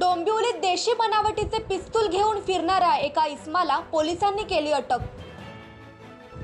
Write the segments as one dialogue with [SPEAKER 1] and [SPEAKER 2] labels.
[SPEAKER 1] डोंबिवलीत देशी बनावटीचे पिस्तूल घेऊन फिरणाऱ्या एका इस्माला पोलिसांनी केली अटक.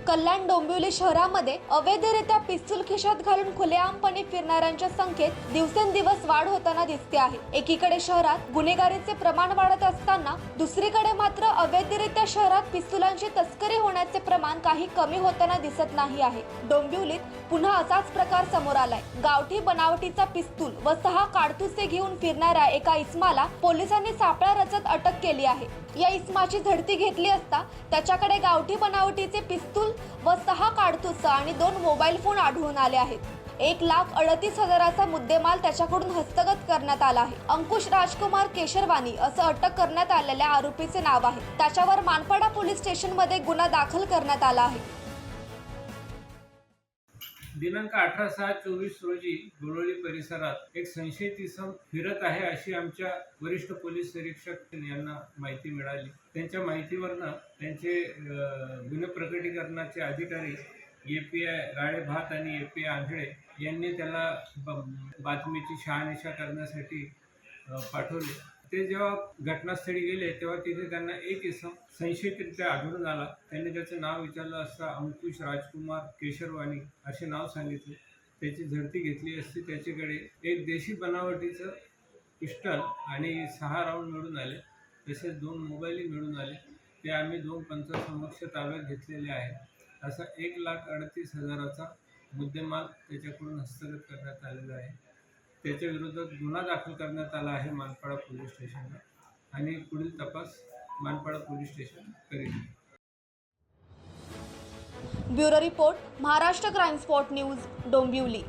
[SPEAKER 1] कल्याण डोंबिवली शहरामध्ये अवैधरित्या पिस्तूल खिशात घालून खुलेआमपणे फिरणाऱ्यांच्या संख्येत दिवसेंदिवस वाढ होताना दिसते आहे. एकीकडे शहरात गुन्हेगारीचे प्रमाण वाढत असताना दुसरीकडे मात्र अवैधरित्या शहरात पिस्तुलांची तस्करी होण्याचे प्रमाण काही कमी होताना दिसत नाही आहे. डोंबिवलीत पुन्हा असाच प्रकार समोर आलाय. गावठी बनावटीचा पिस्तूल व सहा काडतुसे घेऊन फिरणाऱ्या एका इस्माला पोलिसांनी सापळा रचत अटक केली आहे. या इस्माची झडती घेतली असता त्याच्याकडे गावठी बनावटीचे पिस्तूल व सहा काडतुस आणि दोन मोबाईल फोन आढळून आले आहेत. एक लाख अडतीस हजाराचा मुद्देमाल त्याच्याकडून हस्तगत करण्यात आला आहे. अंकुश राजकुमार केशरवानी असं अटक करण्यात आलेल्या आरोपीचे नाव आहे. त्याच्यावर मानपाडा पोलीस स्टेशनमध्ये गुन्हा दाखल करण्यात आला आहे.
[SPEAKER 2] दिनांक अठरा सहा चोवीस रोजी गोळवली परिसरात एक संशयित इसम फिरत आहे अशी आमच्या वरिष्ठ पोलीस निरीक्षक यांना माहिती मिळाली. त्यांच्या माहितीवरनं त्यांचे गुन्हे प्रकटीकरणाचे अधिकारी ए पी आय राळेभात आणि ए पी आय आंधळे यांनी त्याला ब- बातमीची शहानिशा करण्यासाठी पाठवले. ते जेव्हा घटनास्थळी गेले तेव्हा तिथे त्यांना एक इसम संशयितरित्या आढळून आला. त्यांनी त्याचं नाव विचारलं असता अंकुश राजकुमार केशरवाणी असे नाव सांगितले. त्याची झडती घेतली असती. त्याच्याकडे एक देशी बनावटीचं पिस्टल आणि सहा राऊंड मिळून आले. तसेच दोन मोबाईलही मिळून आले. ते आम्ही दोन पंचासमक्ष ताब्यात घेतलेले आहे. असा एक लाख अडतीस हजाराचा मुद्देमाल त्याच्याकडून हस्तगत करण्यात आलेला आहे. त्याच्या विरोधात गुन्हा दाखल करण्यात आला आहे मानपाडा पोलीस स्टेशनला. आणि पुढील तपास मानपाडा पोलीस स्टेशन करेल
[SPEAKER 1] bureau report Maharashtra crime spot news Dombivli.